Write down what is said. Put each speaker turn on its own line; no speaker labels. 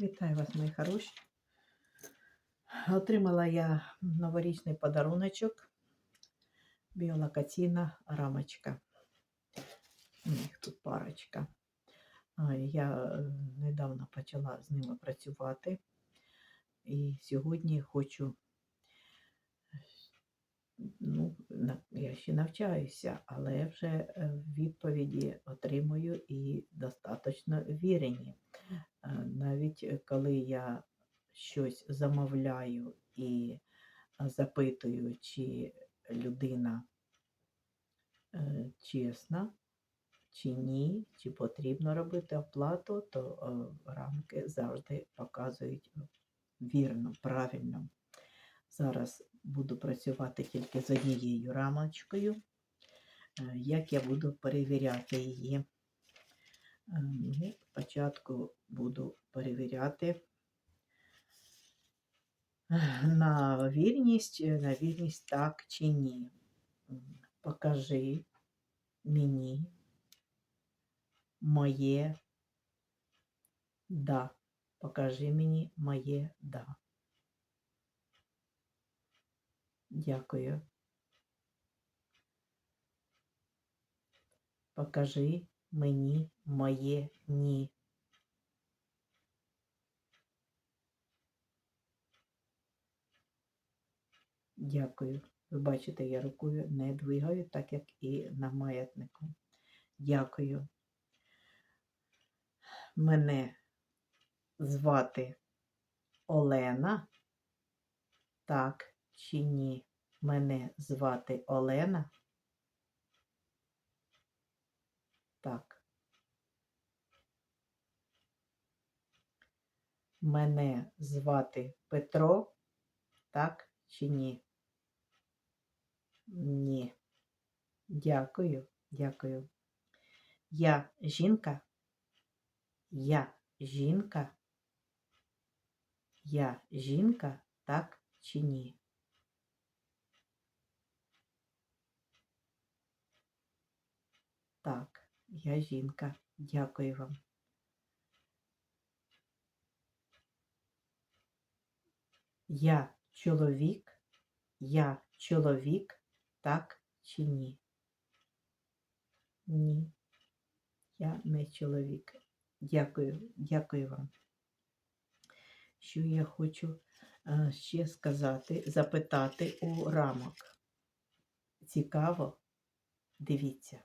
Вітаю вас, мої хороші. Отримала я новорічний подаруночок. Біолокаційна рамочка. У них тут парочка. Я е, недавно почала з ними працювати. І сьогодні хочу, ну, я ще навчаюся, але вже е, відповіді отримую і достатньо вірені. Е, Навіть е, коли я щось замовляю і е, запитую, чи людина чесна, чи ні, чи потрібно робити оплату, то рамки завжди показують вірно, правильно. Зараз буду працювати тільки з однією рамочкою. Як я буду перевіряти її? Е, Ну, спочатку буду перевіряти на вірність, е, на вірність так чи ні. Покажи мені моє да. Покажи мені моє да. Дякую. Покажи мені моє ні. Дякую. Ви бачите, я рукою не двигаю, так як і на маятнику. Дякую. Мене звати Олена. Так чи ні? Мене звати Олена. Так. Мене звати Петро. Так чи ні? Ні. Дякую, дякую. Я жінка. Я жінка. Я жінка, так чи ні? Так, я жінка. Дякую вам. Я чоловік. Я чоловік, так чи ні? Ні. Я не чоловік. Дякую, дякую вам. Що я хочу е, ще сказати, запитати у рамок. Цікаво, дивіться.